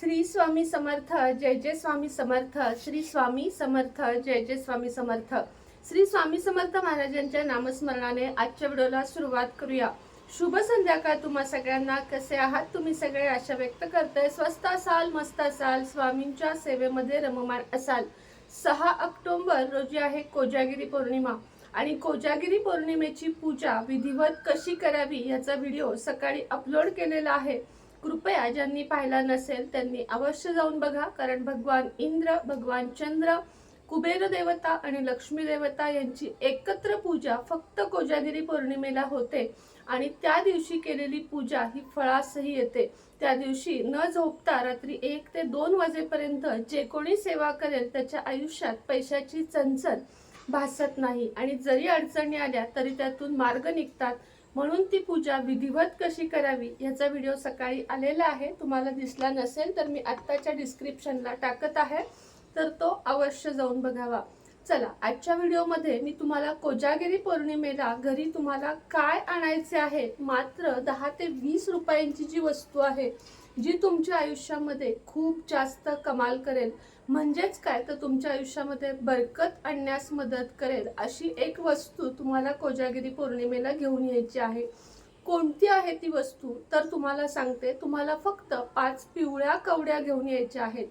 श्री स्वामी समर्थ जय जय स्वामी समर्थ श्री स्वामी समर्थ जय जय स्वामी समर्थ. श्री स्वामी समर्थ महाराजांच्या नामस्मरणाने आजच्या व्हिडिओला सुरुवात करूया. शुभ संध्याकाळ तुम्हा सगळ्यांना. कसे आहात तुम्ही सगळे? आशा व्यक्त करताय. स्वस्त असाल मस्त असाल स्वामींच्या सेवेमध्ये रममान असाल. सहा ऑक्टोंबर रोजी आहे कोजागिरी पौर्णिमा आणि कोजागिरी पौर्णिमेची पूजा विधिवत कशी करावी याचा व्हिडिओ सकाळी अपलोड केलेला आहे. कृपया ज्यांनी पाहिला नसेल त्यांनी अवश्य जाऊन बघा कारण भगवान इंद्र भगवान चंद्र कुबेर देवता आणि लक्ष्मी देवता यांची एकत्र पूजा फक्त कोजागिरी पौर्णिमेला होते आणि त्या दिवशी केलेली पूजा ही फळासही येते. त्या दिवशी न झोपता रात्री एक ते दोन वाजेपर्यंत जे कोणी सेवा करेल त्याच्या आयुष्यात पैशाची चणचण भासत नाही आणि जरी अडचणी आल्या तरी त्यातून मार्ग निघतात म्हणून ती पूजा विधिवत कशी करावी याचा व्हिडिओ सकाळी आलेला आहे. तुम्हाला दिसला नसेल तर मी आत्ताच्या डिस्क्रिप्शनला टाकत आहे. तर तो अवश्य जाऊन बघावा. चला आजच्या व्हिडिओमध्ये मी तुम्हाला कोजागिरी पौर्णिमेला घरी तुम्हाला काय आणायचे आहे? मात्र दहा ते वीस रुपयांची जी वस्तू आहे जी तुमच्या आयुष्यामध्ये खूप जास्त कमाल करेल. म्हणजेच काय? तर तुमच्या आयुष्यामध्ये बरकत आणण्यास मदत करेल अशी एक वस्तू तुम्हाला कोजागिरी पौर्णिमेला घेऊन यायची आहे. कोणती आहे ती वस्तू? तर तुम्हाला सांगते तुम्हाला फक्त पाच पिवळ्या कवड्या घेऊन यायच्या आहेत.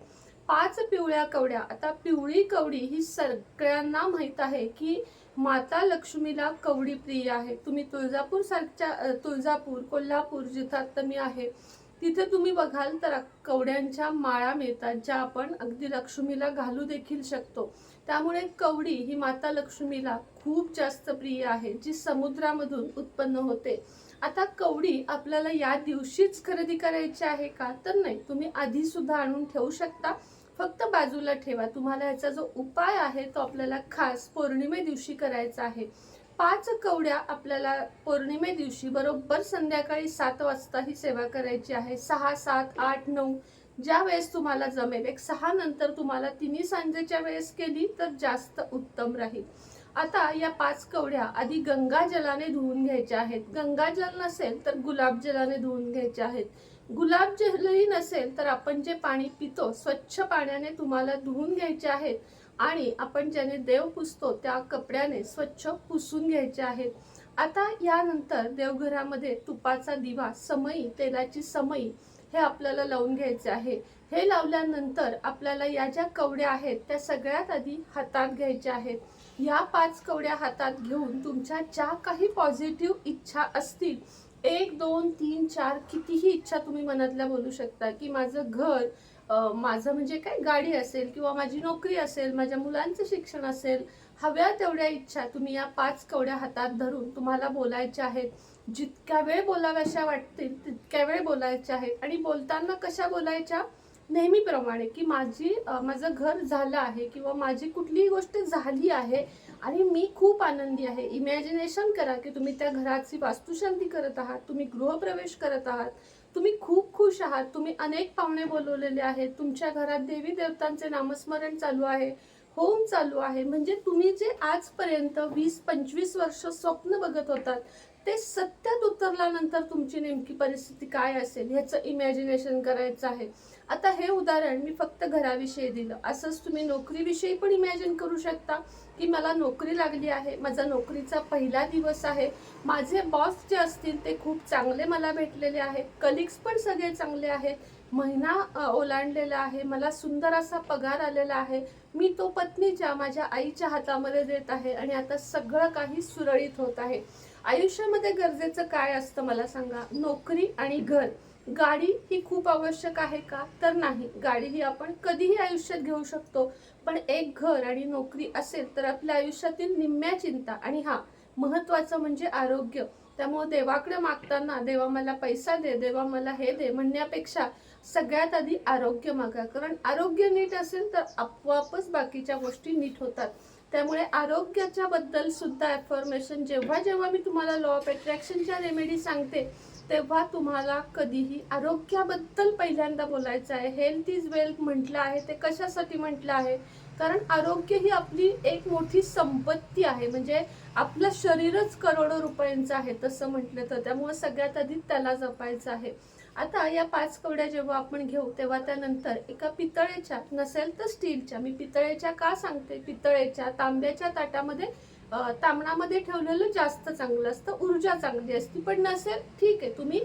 पाच पिवळ्या कवड्या. आता पिवळी कवडी ही सगळ्यांना माहीत आहे की माता लक्ष्मीला कवडी प्रिय आहे. तुम्ही तुळजापूर सारख्या तुळजापूर कोल्हापूर जिथं आता मी आहे तिथे तुम्ही बघाल तर कवड्यांच्या माळा मिळतात ज्या आपण अगदी लक्ष्मीला घालू देखील शकतो. त्यामुळे कवडी ही माता लक्ष्मीला खूप जास्त प्रिय आहे जी समुद्रामधून उत्पन्न होते. आता कवडी आपल्याला या दिवशीच खरेदी करायची आहे का? तर नाही तुम्ही आधी सुद्धा आणून ठेवू शकता. फक्त बाजूला ठेवा. तुम्हाला याचा जो उपाय आहे तो आपल्याला खास पौर्णिमे दिवशी करायचा आहे. पाच कवड्या आपल्याला पौर्णिमे दिवशी बरोबर संध्याकाळी सात वाजता ही सेवा करायची आहे. सहा सात आठ नऊ. ज्या वेळेस तुम्हाला जमेल एक सहा नंतर तुम्हाला तिन्ही सांजेच्या वेळेस केली तर जास्त उत्तम राहील. आता या पाच कवड्या आधी गंगाजलाने धुवून घ्यायच्या आहेत. गंगाजल नसेल तर गुलाबजलाने धुवून घ्यायच्या आहेत. गुलाब जलही नसेल तर आपण जे पाणी पितो स्वच्छ पाण्याने तुम्हाला धुवून घ्यायचे आहेत. आणि आपण ज्याने देव पुसतो त्या कपड्याने स्वच्छ पुसून घ्यायचे आहेत. आता यानंतर देवघरामध्ये तुपाचा दिवा समई तेलाची समई हे आपल्याला लावून घ्यायचे आहे. हे लावल्यानंतर आपल्याला या ज्या कवड्या आहेत त्या सगळ्यात आधी हातात घ्यायच्या आहेत. या पाच कवड्या हातात घेऊन तुमच्या ज्या काही पॉझिटिव्ह इच्छा असतील एक दोन तीन चार कितीही इच्छा तुम्ही मनातल्या बोलू शकता की माझं घर माझं म्हणजे काय गाडी असेल किंवा माझी नोकरी असेल माझ्या मुलांचं शिक्षण असेल हव्या तेवढ्या इच्छा तुम्ही या पाच कवड्या हातात धरून तुम्हाला बोलायच्या आहेत. जितक्या वेळ बोलाव्याशा वाटतील तितक्या वेळ बोलायच्या आहेत. आणि बोलताना कशा बोलायच्या? नेहमीप्रमाणे की माझी माझं घर झालं आहे किंवा माझी कुठलीही गोष्ट झाली आहे आणि मी खूप आनंदी आहे. इमॅजिनेशन करा की तुम्ही त्या घराची वास्तुशांती करत आहात तुम्ही गृहप्रवेश करत आहात तुम्ही खूप खुश आहात तुम्ही अनेक पाहुणे बोलवलेले आहेत तुमच्या घरात देवी देवतांचे नामस्मरण चालू आहे होम चालू आहे. म्हणजे तुम्ही जे आजपर्यंत वीस पंचवीस वर्ष स्वप्न बघत होतात ते सत्यात उतरल्यानंतर तुमची नेमकी परिस्थिती काय असेल ह्याचं इमॅजिनेशन करायचं आहे. आता हे उदाहरण मी फक्त घराविषयी दिलं. असंच तुम्ही नोकरीविषयी पण इमॅजिन करू शकता की मला नोकरी लागली आहे माझा नोकरीचा पहिला दिवस आहे. माझे बॉस जे असतील ते खूप चांगले मला भेटलेले आहेत. कलिग्स पण सगळे चांगले आहेत. महिना ओलांडलेला आहे. मला सुंदर असा पगार आलेला आहे. मी तो पत्नीच्या माझ्या आईच्या हातामध्ये देत आहे आणि आता सगळं काही सुरळीत होत आहे. आयुष्यामध्ये गरजेचं काय असतं मला सांगा? नोकरी आणि घर. गाडी ही खूप आवश्यक आहे का? तर नाही. गाडी ही आपण कधीही आयुष्यात घेऊ शकतो. पण एक घर आणि नोकरी असेल तर आपल्या आयुष्यातील निम्म्या चिंता आणि हा महत्वाचं म्हणजे आरोग्य. त्यामुळे देवाकडे मागताना देवा मला पैसा दे देवा मला हे दे म्हणण्यापेक्षा सगळ्यात आधी आरोग्य मागा. कारण आरोग्य नीट असेल तर आपोआपच बाकीच्या गोष्टी नीट होतात. त्यामुळे आरोग्याच्या बद्दल सुद्धा ॲफॉर्मेशन जेव्हा जेव्हा मी तुम्हाला लॉ ऑफ अट्रॅक्शनच्या रेमेडी सांगते तेव्हा तुम्हाला कधीही आरोग्याबद्दल पहिल्यांदा बोलायचं आहे. हेल्थ इज वेल्थ म्हटलं आहे ते कशासाठी म्हटलं आहे? कारण आरोग्य ही आपली एक मोठी संपत्ती आहे. म्हणजे आपलं शरीरच करोडो रुपयांचं आहे तसं म्हटलं तर. त्यामुळे सगळ्यात आधी त्याला जपायचं आहे. आता या पाच कवड्या जेव्हा आपण घेऊ तेव्हा त्यानंतर एका पितळेच्या नसेल तर स्टीलच्या मी पितळेच्या का सांगते? पितळेच्या तांब्याच्या ताटामध्ये तांबणामध्ये ठेवलेलं जास्त चांगलं असतं ऊर्जा चांगली असते. पण नसेल ठीक आहे तुम्ही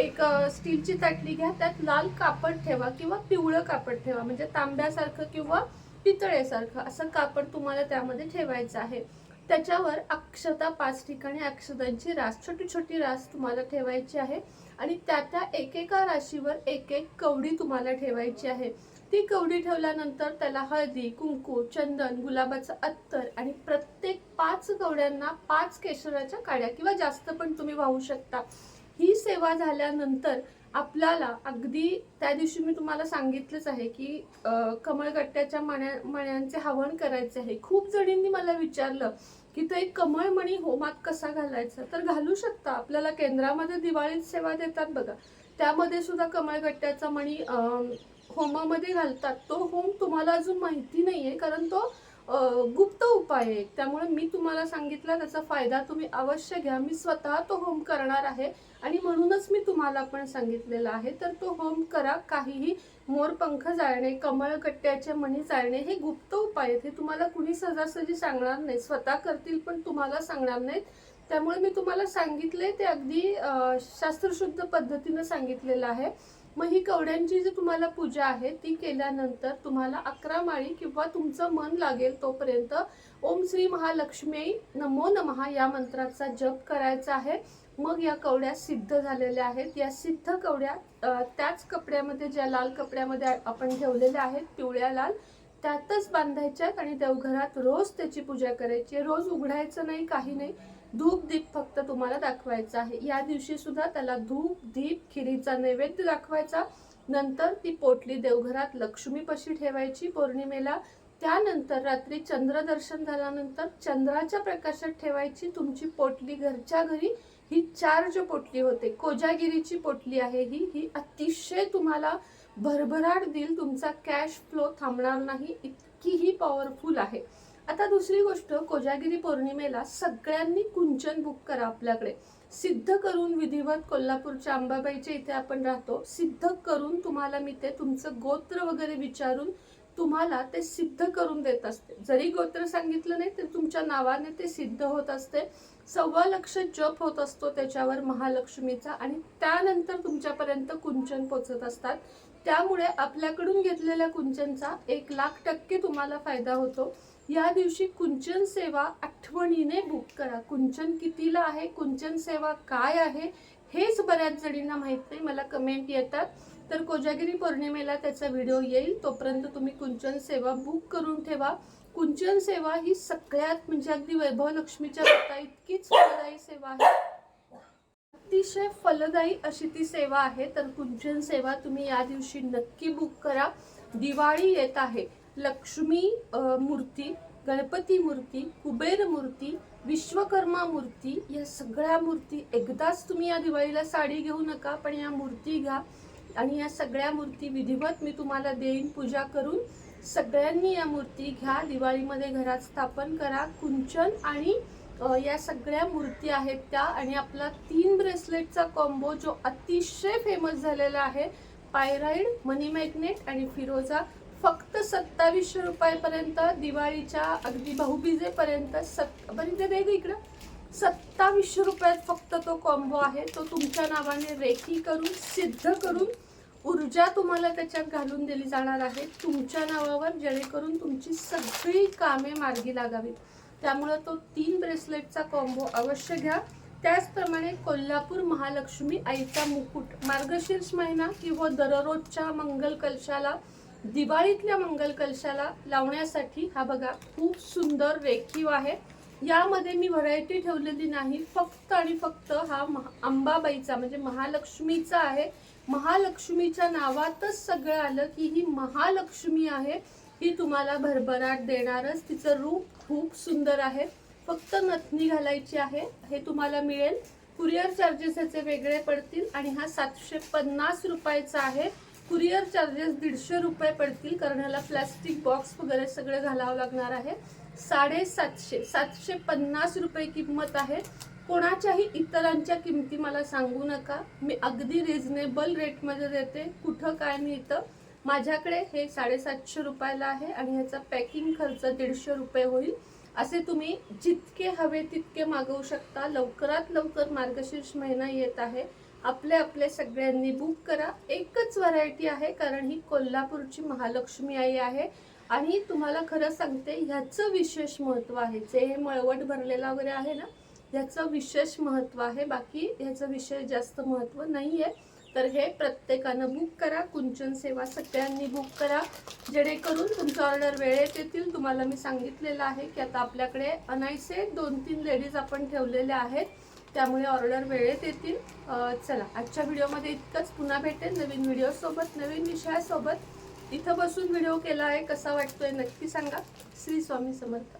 एक स्टीलची ताटली घ्या त्यात लाल कापड ठेवा किंवा पिवळं कापड ठेवा. म्हणजे तांब्यासारखं किंवा पितळेसारखं असं कापड तुम्हाला त्यामध्ये ठेवायचं आहे. त्याच्यावर अक्षता पाच ठिकाणी अक्षतांची रास छोटी छोटी रास तुम्हाला ठेवायची आहे. आणि त्या त्या एकेका राशीवर एक एक कवडी तुम्हाला ठेवायची आहे. ती कवडी ठेवल्यानंतर त्याला हळदी कुंकू चंदन गुलाबाचं अत्तर आणि प्रत्येक पाच कवड्यांना पाच केशराच्या काड्या किंवा जास्त पण तुम्ही वाहू शकता. ही सेवा झाल्यानंतर आपल्याला अगदी त्या दिवशी मी तुम्हाला सांगितलंच आहे की कमळगट्ट्याच्या मण्या मण्यांचे हवन करायचे आहे. खूप जणींनी मला विचारलं की तो एक कमळमणी होमात कसा घालायचा? तर घालू शकता. आपल्याला केंद्रामध्ये दिवाळीत सेवा देतात बघा. त्यामध्ये सुद्धा कमळगट्ट्याचा मणी अं, होमामध्ये घालतात. तो होम तुम्हाला अजून माहिती नाहीये कारण तो गुप्त उपाय आहे. त्यामुळे मी तुम्हाला सांगितला त्याचा फायदा तुम्ही अवश्य घ्या. मी स्वतः तो होम करणार आहे आणि म्हणूनच मी तुम्हाला पण सांगितलेलं आहे. तर तो होम करा. काहीही मोरपंख जाळणे कमळकट्ट्याच्या मणी जाळणे हे गुप्त उपाय आहेत. हे तुम्हाला कुणी सहजासहजी सांगणार नाही. स्वतः करतील पण तुम्हाला सांगणार नाहीत. त्यामुळे मी तुम्हाला सांगितले ते अगदी शास्त्रशुद्ध पद्धतीनं सांगितलेलं आहे. मग ही कवड्यांची जी तुम्हाला पूजा आहे ती केल्यानंतर तुम्हाला अकरा माळी किंवा तुमचं मन लागेल तोपर्यंत ओम श्री महालक्ष्मी नमो नमः या मंत्राचा जप करायचा आहे. मग या कवड्या सिद्ध झालेल्या आहेत. या सिद्ध कवड्या त्याच कपड्यामध्ये ज्या लाल कपड्यामध्ये आपण ठेवलेल्या आहेत पिवळ्या लाल त्यातच बांधायच्या आणि देवघरात रोज त्याची पूजा करायची रोज उघडायचं नाही काही नाही. धूप दीप फक्त तुम्हाला दाखवायचा आहे. या दिवशी सुद्धा त्याला धूप दीप खिरीचा नैवेद्य दाखवायचा. नंतर ती पोटली देवघरात लक्ष्मीपशी ठेवायची पौर्णिमेला. त्यानंतर रात्री चंद्रदर्शन झाल्यानंतर चंद्राच्या प्रकाशात ठेवायची तुमची पोटली घरच्या घरी. ही चार जो पोटली होते कोजागिरीची पोटली आहे ही ही अतिशय तुम्हाला भरभराट देईल. तुमचा कॅश फ्लो थांबणार नाही. इतकीही पॉवरफुल आहे. आता दुसरी गोष्ट कोजागिरी पौर्णिमेला सगळ्यांनी कुंचन बुक करा आपल्याकडे. सिद्ध करून विधिवत कोल्हापूरच्या अंबाबाईच्या इथे आपण राहतो. सिद्ध करून तुम्हाला मी ते तुमचं गोत्र वगैरे विचारून तुम्हाला ते सिद्ध करून देत असते. जरी गोत्र सांगितलं नाही तर तुमच्या नावाने ते सिद्ध होत असते. सव्वा लक्ष जप होत असतो त्याच्यावर महालक्ष्मीचा आणि त्यानंतर तुमच्यापर्यंत कुंचन पोचत असतात. त्यामुळे आपल्याकडून घेतलेल्या कुंचनचा एक लाख टक्के तुम्हाला फायदा होतो. या दिवशी कुंचन सेवा आठवणीने बुक करा. कुंचन कितीला आहे? कुंचन सेवा काय आहे? हेच बऱ्याच जणींना माहीत नाही. मला कमेंट येतात. तर कोजागिरी पौर्णिमेला त्याचा व्हिडिओ येईल. तोपर्यंत तुम्ही कुंचन सेवा बुक करून ठेवा. कुंचन सेवा ही सगळ्यात म्हणजे अगदी वैभव लक्ष्मीच्या इतकीच फलदायी सेवा आहे. अतिशय फलदायी अशी ती सेवा आहे. तर कुंचन सेवा तुम्ही या दिवशी नक्की बुक करा. दिवाळी येत आहे. लक्ष्मी मूर्ती गणपती मूर्ती कुबेर मूर्ती विश्वकर्मा मूर्ती या सगळ्या मूर्ती एकदाच तुम्ही या दिवाळीला साडी घेऊ नका पण या मूर्ती घ्या. आणि या सगळ्या मूर्ती विधिवत मी तुम्हाला देईन पूजा करून. सगळ्यांनी या मूर्ती घ्या. दिवाळीमध्ये घरात स्थापन करा. कुंचन आणि या सगळ्या मूर्ती आहेत त्या आणि आपला तीन ब्रेसलेटचा कॉम्बो जो अतिशय फेमस झालेला आहे पायराईड मनी मॅग्नेट आणि फिरोजा फक्त सत्तावीसशे रुपयापर्यंत दिवाळीच्या अगदी भाऊबीजेपर्यंत सत् बरं दे इकडं. सत्तावीसशे रुपयात फक्त तो कॉम्बो आहे. तो तुमच्या नावाने रेखी करून सिद्ध करून ऊर्जा तुम्हाला त्याच्यात घालून दिली जाणार आहे. तुमच्या नावावर जेणेकरून तुमची सगळी कामे मार्गी लागावीत. त्यामुळं तो तीन ब्रेसलेटचा कॉम्बो अवश्य घ्या. त्याचप्रमाणे कोल्हापूर महालक्ष्मी आईचा मुकुट मार्गशीर्ष महिना किंवा दररोजच्या मंगल कलशाला दिवाळीतल्या मंगल कलशाला लावण्यासाठी हा बघा खूप सुंदर रेखीव आहे. यामध्ये मी व्हरायटी ठेवलेली नाही फक्त आणि फक्त हा महा- अंबाबाईचा म्हणजे महालक्ष्मीचा आहे. महालक्ष्मीच्या नावातच सगळं आलं की ही महालक्ष्मी आहे. ही तुम्हाला भरभराट देणारच. तिचं रूप खूप सुंदर आहे. फक्त नथनी घालायची आहे. हे तुम्हाला मिळेल. कुरिअर चार्जेस ह्याचे वेगळे पडतील आणि हा सातशे पन्नास रुपयाचा आहे. कुरिअर चार्जेस दीडशे रुपये पडतील. कारण ह्याला प्लॅस्टिक बॉक्स वगैरे सगळं घालावं लागणार आहे. साडेसातशे सातशे पन्नास रुपये किंमत आहे. कोणाच्याही इतरांच्या किमती मला सांगू नका. मी अगदी रिझनेबल रेटमध्ये देते. कुठं काय मिळतं? माझ्याकडे हे साडेसातशे रुपयाला आहे आणि ह्याचा पॅकिंग खर्च दीडशे रुपये होईल. असे तुम्ही जितके हवे तितके मागवू शकता. लवकरात लवकर मार्गशीर्ष महिना येत आहे. आपले आपले सगळ्यांनी बुक करा. एकच व्हरायटी आहे कारण ही कोल्हापूरची महालक्ष्मी आई आहे. आणि तुम्हाला खरं सांगते ह्याचं विशेष महत्त्व आहे. जे हे मळवट भरलेला वगैरे आहे ना ह्याचं विशेष महत्त्व आहे. बाकी ह्याचं विशेष जास्त महत्त्व नाही आहे तर हे प्रत्येकानं बुक करा. कुंचन सेवा सगळ्यांनी बुक करा. जेणेकरून तुमचं ऑर्डर वेळेत येतील. तुम्हाला मी सांगितलेलं आहे की आता आपल्याकडे अनायसे दोन तीन लेडीज आपण ठेवलेल्या आहेत. त्यामुळे ऑर्डर वेळेत येतील. चला आजच्या व्हिडिओमध्ये इतकंच. पुन्हा भेटेल नवीन व्हिडिओसोबत नवीन विषयासोबत. इथं बसून व्हिडिओ केला आहे. कसा वाटतोय नक्की सांगा. श्री स्वामी समर्थ.